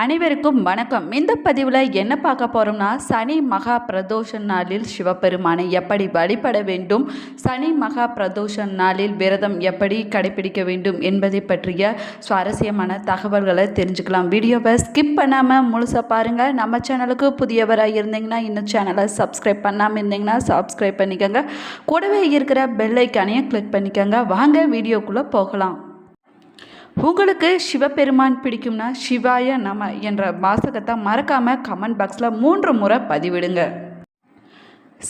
அனைவருக்கும் வணக்கம். இந்த பதிவில் என்ன பார்க்க போகிறோம்னா சனி மகா பிரதோஷ நாளில் சிவபெருமானை எப்படி வழிபட வேண்டும் சனி மகா பிரதோஷ நாளில் விரதம் எப்படி கடைபிடிக்க வேண்டும் என்பதை பற்றிய சுவாரஸ்யமான தகவல்களை தெரிஞ்சுக்கலாம். வீடியோவை ஸ்கிப் பண்ணாமல் முழுசாக பாருங்கள் நம்ம சேனலுக்கு புதியவராக இருந்தீங்கன்னா இன்னும் சேனலை சப்ஸ்கிரைப் பண்ணாமல் இருந்தீங்கன்னா சப்ஸ்கிரைப் பண்ணிக்கோங்க. கூடவே இருக்கிற பெல் ஐக்கானையும் கிளிக் பண்ணிக்கோங்க. வாங்க வீடியோக்குள்ளே போகலாம். உங்களுக்கு சிவபெருமான் பிடிக்கும்னா சிவாய நம என்ற வாசகத்தை மறக்காமல் கமெண்ட் பாக்ஸில் மூன்று முறை பதிவிடுங்க.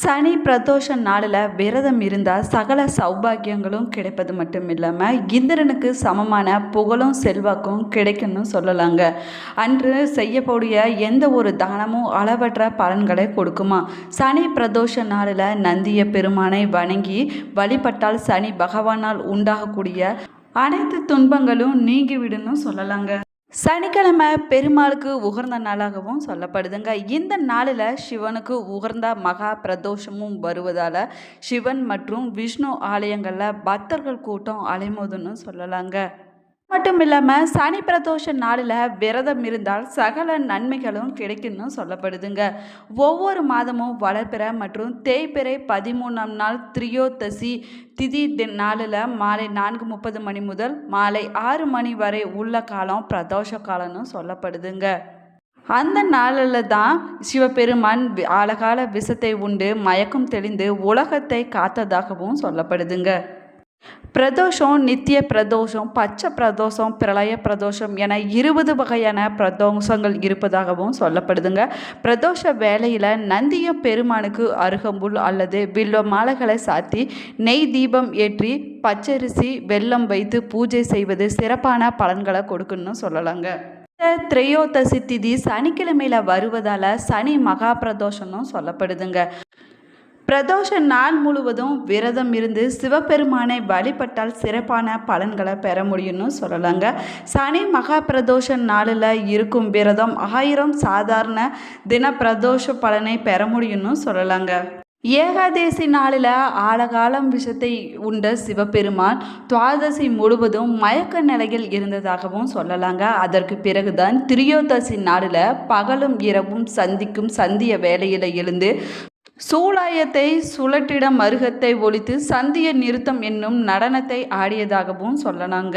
சனி பிரதோஷ நாளில் விரதம் இருந்தால் சகல சௌபாகியங்களும் கிடைப்பது மட்டும் இல்லாமல் இந்திரனுக்கு சமமான புகழும் செல்வாக்கும் கிடைக்கும்னு சொல்லலாங்க. அன்று செய்யக்கூடிய எந்த ஒரு தானமும் அளவற்ற பலன்களை கொடுக்குமா. சனி பிரதோஷ நாளில் நந்திய பெருமானை வணங்கி வழிபட்டால் சனி பகவானால் உண்டாகக்கூடிய அனைத்து துன்பங்களும் நீங்கிவிடுன்னு சொல்லலாங்க. சனிக்கிழமை பெருமாளுக்கு உகர்ந்த நாளாகவும் சொல்லப்படுதுங்க. இந்த நாளில் சிவனுக்கு உகர்ந்த மகா பிரதோஷமும் வருவதால் சிவன் மற்றும் விஷ்ணு ஆலயங்களில் பக்தர்கள் கூட்டம் அலைமோதுன்னு சொல்லலாங்க. மட்டும் இல்லாமல் சனி பிரதோஷ நாளில் விரதம் இருந்தால் சகல நன்மைகளும் கிடைக்கும்னு சொல்லப்படுதுங்க. ஒவ்வொரு மாதமும் வளர்பிற மற்றும் தேய்பிறை பதிமூணாம் நாள் திரியோதசி திதி தி- நாளில் மாலை நான்கு முப்பது மணி முதல் மாலை ஆறு மணி வரை உள்ள காலம் பிரதோஷ காலம்னு சொல்லப்படுதுங்க. அந்த நாளில் தான் சிவபெருமான் அழகால ஆழகால விஷத்தை உண்டு மயக்கம் தெளிந்து உலகத்தை காத்ததாகவும் சொல்லப்படுதுங்க. பிரதோஷம் நித்திய பிரதோஷம் பச்சை பிரதோஷம் பிரளய பிரதோஷம் என இருபது வகையான பிரதோஷங்கள் இருப்பதாகவும் சொல்லப்படுதுங்க. பிரதோஷ வேலையில் நந்திய பெருமானுக்கு அருகம்புல் அல்லது வில்வ மாலைகளை சாத்தி நெய் தீபம் ஏற்றி பச்சரிசி வெல்லம் வைத்து பூஜை செய்வது சிறப்பான பலன்களை கொடுக்குன்னு சொல்லலாங்க. இந்த திரையோதசி திதி சனிக்கிழமையில வருவதால சனி மகா பிரதோஷம்னு சொல்லப்படுதுங்க. பிரதோஷ நாள் முழுவதும் விரதம் இருந்து சிவபெருமானை வழிபட்டால் சிறப்பான பலன்களை பெற முடியும்னு சொல்லலாங்க. சனி மகா பிரதோஷ நாளில் இருக்கும் விரதம் ஆயிரம் சாதாரண தின பிரதோஷ பலனை பெற முடியும்னு சொல்லலாங்க. ஏகாதேசி நாளில் ஆழகாலம் விஷத்தை உண்ட சிவபெருமான் துவாதசி முழுவதும் மயக்க நிலையில் இருந்ததாகவும் சொல்லலாங்க. அதற்கு பிறகுதான் திரியோதசி நாளில் பகலும் இரவும் சந்திக்கும் சந்திய வேலையில் எழுந்து சூலாயத்தை சுழற்றிட மருகத்தை ஒழித்து சந்திய நிறுத்தம் என்னும் நடனத்தை ஆடியதாகவும் சொல்லலாங்க.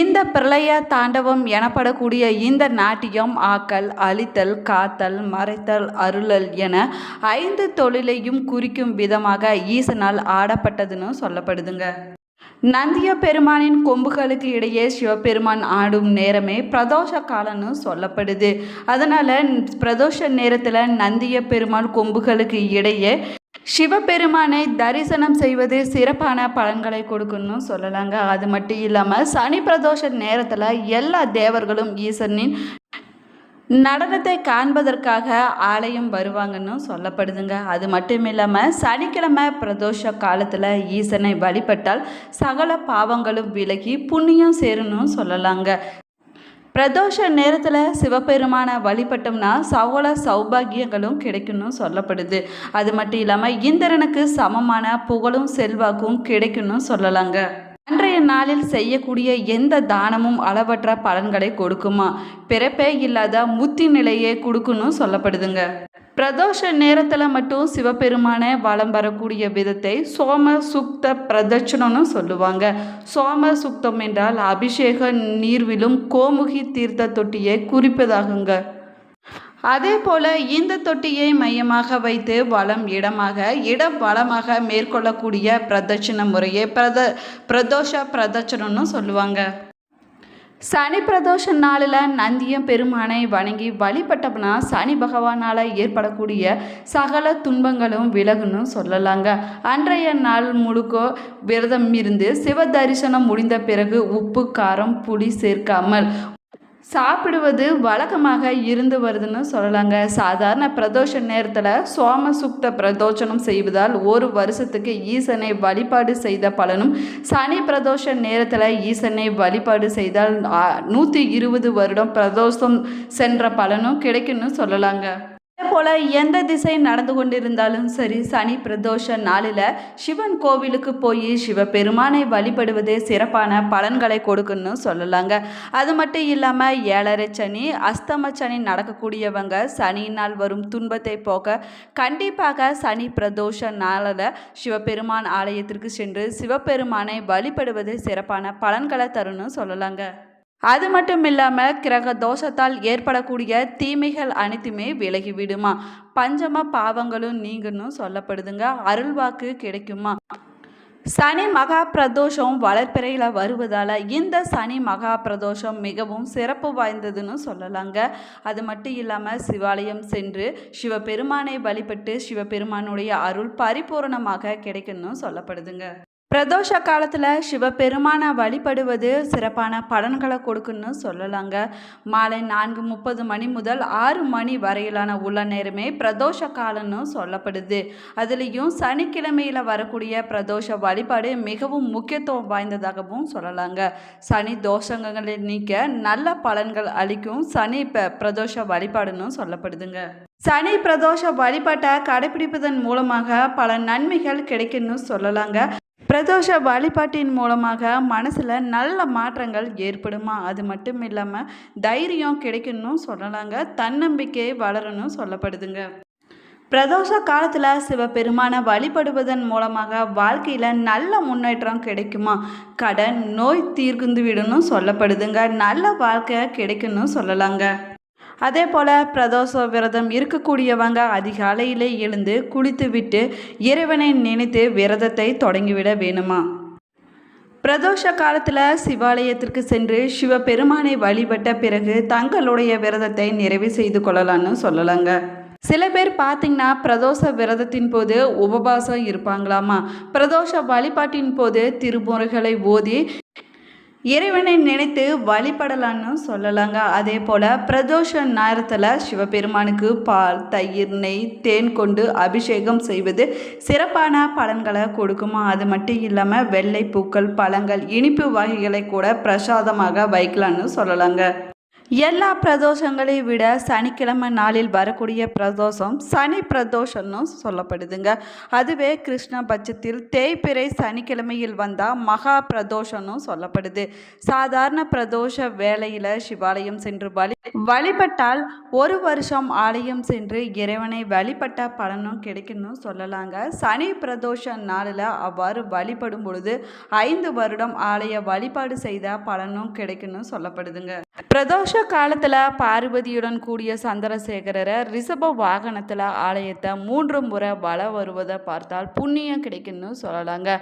இந்த பிரளய தாண்டவம் எனப்படக்கூடிய இந்த நாட்டியம் ஆக்கல் அழித்தல் காத்தல் மறைத்தல் அருளல் என ஐந்து தொழிலையும் குறிக்கும் விதமாக ஈசனால் ஆடப்பட்டதுன்னு சொல்லப்படுதுங்க. நந்திய பெருமானின் கொம்புகளுக்கு இடையே சிவபெருமான் ஆடும் நேரமே பிரதோஷ காலம்னு சொல்லப்படுது. அதனால் பிரதோஷ நேரத்தில் நந்திய பெருமான் கொம்புகளுக்கு இடையே சிவபெருமானை தரிசனம் செய்வது சிறப்பான பலன்களை கொடுக்குன்னு சொல்லலாங்க. அது மட்டும் இல்லாமல் சனி பிரதோஷ நேரத்தில் எல்லா தேவர்களும் ஈசனின் நடனத்தை காண்பதற்காக ஆலயம் வருவாங்கன்னு சொல்லப்படுதுங்க. அது மட்டும் இல்லாமல் சனிக்கிழமை பிரதோஷ காலத்தில் ஈசனை வழிபட்டால் சகல பாவங்களும் விலகி புண்ணியம் சேரும்னு சொல்லலாங்க. பிரதோஷ நேரத்தில் சிவபெருமானை வழிபட்டோம்னா சகல சௌபாகியங்களும் கிடைக்கும்னு சொல்லப்படுது. அது மட்டும் இல்லாமல் இந்திரனுக்கு சமமான புகழும் செல்வாக்கும் கிடைக்கும்னு சொல்லலாங்க. அன்றைய நாளில் செய்யக்கூடிய எந்த தானமும் அளவற்ற பலன்களை கொடுக்குமா? பிறப்பே இல்லாத முத்தி நிலையை கொடுக்குன்னு சொல்லப்படுதுங்க. பிரதோஷ நேரத்தில் மட்டும் சிவபெருமானை வலம் வரக்கூடிய விதத்தை சோம சுக்த பிரதட்சணம்னு சொல்லுவாங்க. சோம சுக்தம் என்றால் அபிஷேக நீர்விலும் கோமுகி தீர்த்த தொட்டியை குறிப்பதாகுங்க. அதே போல இந்த தொட்டியை மையமாக வைத்து வளம் இடமாக இடம் வளமாக மேற்கொள்ளக்கூடிய பிரதட்சண முறையை பிரத பிரதோஷ பிரதட்சணம்னு சொல்லுவாங்க. சனி பிரதோஷ நாளில் நந்தியம் பெருமானை வணங்கி வழிபட்டோம்னா சனி பகவானால் ஏற்படக்கூடிய சகல துன்பங்களும் விலகுன்னு சொல்லலாங்க. அன்றைய நாள் முழுக்க விரதம் இருந்து சிவ தரிசனம் முடிந்த பிறகு உப்பு காரம் புளி சேர்க்காமல் சாப்பிடுவது வழக்கமாக இருந்து வருதுன்னு சொல்லலாங்க. சாதாரண பிரதோஷ நேரத்தில் சோம சுக்த பிரதோஷனம் செய்வதால் ஒரு வருஷத்துக்கு ஈசனை வழிபாடு செய்த பலனும் சனி பிரதோஷ நேரத்தில் ஈசனை வழிபாடு செய்தால் நூற்றி இருபது வருடம் பிரதோஷம் சென்ற பலனும் கிடைக்கும்னு சொல்லலாங்க. போல எந்த திசை நடந்து கொண்டிருந்தாலும் சரி சனி பிரதோஷ நாளில் சிவன் கோவிலுக்கு போய் சிவபெருமானை வழிபடுவதே சிறப்பான பலன்களை கொடுக்குன்னு சொல்லலாங்க. அது மட்டும் இல்லாமல் ஏழரை சனி அஸ்தம சனி நடக்கக்கூடியவங்க சனியினால் வரும் துன்பத்தை போக்க கண்டிப்பாக சனி பிரதோஷ நாளில் சிவபெருமான் ஆலயத்திற்கு சென்று சிவபெருமானை வழிபடுவது சிறப்பான பலன்களை தரும்னு சொல்லலாங்க. அது மட்டும் இல்லாமல் கிரக தோஷத்தால் ஏற்படக்கூடிய தீமைகள் அனைத்துமே விலகி விடுமா பஞ்சம பாவங்களும் நீங்கன்னு சொல்லப்படுதுங்க. அருள்வாக்கு கிடைக்குமா? சனி மகா பிரதோஷம் வளர்ப்பிறையில் வருவதால் இந்த சனி மகா பிரதோஷம் மிகவும் சிறப்பு வாய்ந்ததுன்னு சொல்லலாங்க. அது மட்டும் இல்லாமல் சிவாலயம் சென்று சிவபெருமானை வழிபட்டு சிவபெருமானுடைய அருள் பரிபூரணமாக கிடைக்கணும்னு சொல்லப்படுதுங்க. பிரதோஷ காலத்தில் சிவபெருமானை வழிபடுவது சிறப்பான பலன்களை கொடுக்குன்னு சொல்லலாங்க. மாலை நான்கு முப்பது மணி முதல் ஆறு மணி வரையிலான உள்ள நேரமே பிரதோஷ காலம்னு சொல்லப்படுது. அதுலேயும் சனிக்கிழமையில் வரக்கூடிய பிரதோஷ வழிபாடு மிகவும் முக்கியத்துவம் வாய்ந்ததாகவும் சொல்லலாங்க. சனி தோஷங்களை நீக்க நல்ல பலன்கள் அளிக்கும் சனி ப பிரதோஷ வழிபாடுன்னு சொல்லப்படுதுங்க. சனி பிரதோஷ வழிபாட்டை கடைபிடிப்பதன் மூலமாக பல நன்மைகள் கிடைக்குன்னு சொல்லலாங்க. பிரதோஷ வழிபாட்டின் மூலமாக மனசில் நல்ல மாற்றங்கள் ஏற்படுமா? அது மட்டும் இல்லாமல் தைரியம் கிடைக்கணும் சொல்லலாங்க. தன்னம்பிக்கை வளரணும் சொல்லப்படுதுங்க. பிரதோஷ காலத்தில் சிவபெருமானை வழிபடுவதன் மூலமாக வாழ்க்கையில் நல்ல முன்னேற்றம் கிடைக்குமா? கடன் நோய் தீர்க்குந்து விடணும் சொல்லப்படுதுங்க. நல்ல வாழ்க்கை கிடைக்கணும் சொல்லலாங்க. அதே போல் பிரதோஷ விரதம் இருக்கக்கூடியவங்க அதிகாலையிலே எழுந்து குளித்துவிட்டு இறைவனை நினைத்து விரதத்தை தொடங்கிவிட வேணுமா? பிரதோஷ காலத்தில் சிவாலயத்திற்கு சென்று சிவபெருமானை வழிபட்ட பிறகு தங்களுடைய விரதத்தை நிறைவு செய்து கொள்ளலாம்னு சொல்லலாங்க. சில பேர் பார்த்தீங்கன்னா பிரதோஷ விரதத்தின் போது உபவாசம் இருப்பாங்களாமா? பிரதோஷ வழிபாட்டின் போது திருமுறைகளை ஓதி இறைவனை நினைத்து வழிபடலான்னு சொல்லலாங்க. அதே போல் பிரதோஷ நேரத்தில் சிவபெருமானுக்கு பால் தயிர் நெய் தேன் கொண்டு அபிஷேகம் செய்வது சிறப்பான பலன்களை கொடுக்குமா? அது மட்டும் இல்லாமல் வெள்ளை பூக்கள் பழங்கள் இனிப்பு வகைகளை கூட பிரசாதமாக வைக்கலான்னு சொல்லலாங்க. எல்லா பிரதோஷங்களை விட சனிக்கிழமை நாளில் வரக்கூடிய பிரதோஷம் சனி பிரதோஷம்னு சொல்லப்படுதுங்க. அதுவே கிருஷ்ண பட்சத்தில் தேய்பிறை சனிக்கிழமையில் வந்தால் மகா பிரதோஷம்னு சொல்லப்படுது. சாதாரண பிரதோஷ வேலையில் சிவாலயம் சென்று வழி வழிபட்டால் ஒரு வருஷம் ஆலயம் சென்று இறைவனை வழிபட்ட பலனும் கிடைக்குன்னு சொல்லலாங்க. சனி பிரதோஷ நாளில் அவ்வாறு வழிபடும் பொழுது ஐந்து வருடம் ஆலய வழிபாடு செய்த பலனும் கிடைக்குன்னு சொல்லப்படுதுங்க. பிரதோஷ காலத்தில் பார்வதியுடன் கூடிய சந்திரசேகரரை ரிஷப வாகனத்தில் ஆலயத்தை மூன்று முறை வள வருவதை பார்த்தால் புண்ணியம் கிடைக்குன்னு சொல்லலாங்க.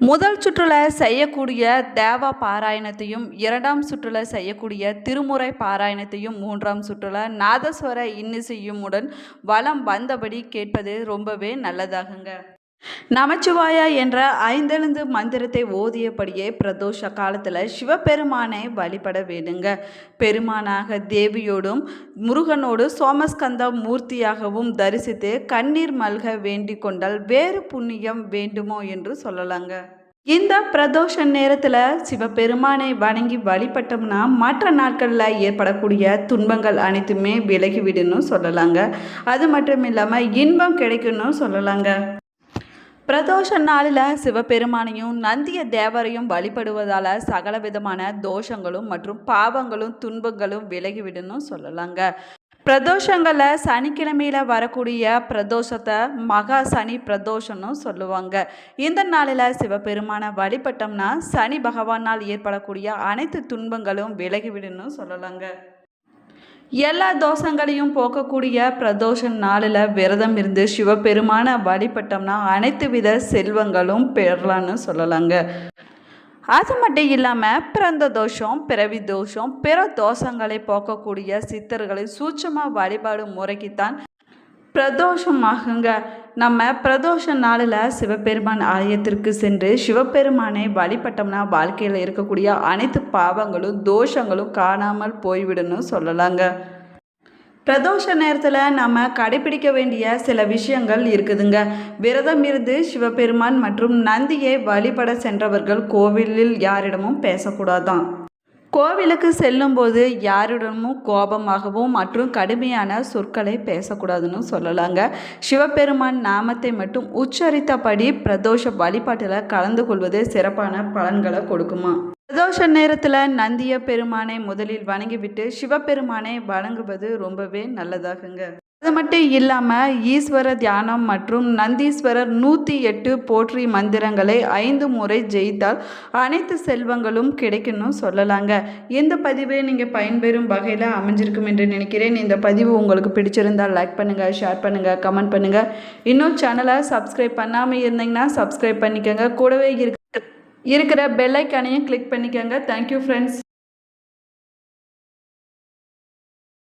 முதல் சுற்றுல செய்யக்கூடிய தேவ பாராயணத்தையும் இரண்டாம் சுற்றுல செய்யக்கூடிய திருமுறை பாராயணத்தையும் மூன்றாம் சுற்றுல நாதஸ்வர இன்னிசையுமுடன் வலம் வந்தபடி கேட்பது ரொம்பவே நல்லதாகுங்க. நமச்சிவாயா என்ற ஐந்தெழுந்து மந்திரத்தை ஓதியபடியே பிரதோஷ காலத்தில் சிவபெருமானை வழிபட வேண்டுங்க. பெருமானாக தேவியோடும் முருகனோடு சோமஸ்கந்த மூர்த்தியாகவும் தரிசித்து கண்ணீர் மல்க வேண்டிக் கொண்டால் வேறு புண்ணியம் வேண்டுமோ என்று சொல்லலாங்க. இந்த பிரதோஷ நேரத்தில் சிவபெருமானை வணங்கி வழிபட்டோம்னா மற்ற நாட்களில் ஏற்படக்கூடிய துன்பங்கள் அனைத்துமே விலகிவிடுன்னு சொல்லலாங்க. அது மட்டும் இல்லாமல் இன்பம் கிடைக்கணும் சொல்லலாங்க. பிரதோஷ நாளில் சிவபெருமானையும் நந்திய தேவரையும் வழிபடுவதால் சகல விதமான தோஷங்களும் மற்றும் பாவங்களும் துன்பங்களும் விலகிவிடுன்னு சொல்லலாங்க. பிரதோஷங்களில் சனிக்கிழமையில் வரக்கூடிய பிரதோஷத்தை மகா சனி பிரதோஷம்னு சொல்லுவாங்க. இந்த நாளில் சிவபெருமானை வழிபட்டோம்னா சனி பகவானால் ஏற்படக்கூடிய அனைத்து துன்பங்களும் விலகிவிடுன்னு சொல்லலாங்க. எல்லா தோஷங்களையும் போக்கக்கூடிய பிரதோஷ நாளில் விரதம் இருந்து சிவபெருமான வழிபட்டோம்னா அனைத்து வித செல்வங்களும் பெறலான்னு சொல்லலாங்க. அது மட்டும் இல்லாமல் பிறந்த தோஷம் பிறவி தோஷம் பிற தோஷங்களை போக்கக்கூடிய சித்தர்களை சூட்சமாக வழிபாடு முறைக்குத்தான் பிரதோஷமாகுங்க. நம்ம பிரதோஷ நாளில் சிவபெருமான் ஆலயத்திற்கு சென்று சிவபெருமானை வழிபட்டோம்னா வாழ்க்கையில் இருக்கக்கூடிய அனைத்து பாவங்களும் தோஷங்களும் காணாமல் போய்விடணும் சொல்லலாங்க. பிரதோஷ நேரத்தில் நம்ம கடைபிடிக்க வேண்டிய சில விஷயங்கள் இருக்குதுங்க. விரதம் இருந்து சிவபெருமான் மற்றும் நந்தியை வழிபட சென்றவர்கள் கோவிலில் யாரிடமும் பேசக்கூடாதான். கோவிலுக்கு செல்லும்போது யாரிடமும் கோபமாகவும் மற்றும் கடுமையான சொற்களை பேசக்கூடாதுன்னு சொல்லலாங்க. சிவபெருமான் நாமத்தை மட்டும் உச்சரித்தபடி பிரதோஷ வழிபாட்டில் கலந்து கொள்வது சிறப்பான பலன்களை கொடுக்குமா? பிரதோஷ நேரத்தில் நந்திய பெருமானை முதலில் வணங்கிவிட்டு சிவபெருமானை வணங்குவது ரொம்பவே நல்லதாகுங்க. அது மட்டும் இல்லாமல் ஈஸ்வர தியானம் மற்றும் நந்தீஸ்வரர் நூற்றி எட்டு போற்றி மந்திரங்களை ஐந்து முறை ஜெயித்தால் அனைத்து செல்வங்களும் கிடைக்கும்னு சொல்லலாங்க. இந்த பதிவு நீங்கள் பயன்பெறும் வகையில் அமைஞ்சிருக்கும் என்று நினைக்கிறேன். இந்த பதிவு உங்களுக்கு பிடிச்சிருந்தால் லைக் பண்ணுங்கள் ஷேர் பண்ணுங்கள் கமெண்ட் பண்ணுங்கள் இன்னும் சேனலை சப்ஸ்கிரைப் பண்ணாமல் இருந்தீங்கன்னா சப்ஸ்கிரைப் பண்ணிக்கோங்க. கூடவே இருக்க இருக்கிற பெல் ஐக்கானையும் கிளிக் பண்ணிக்கோங்க. Thank you friends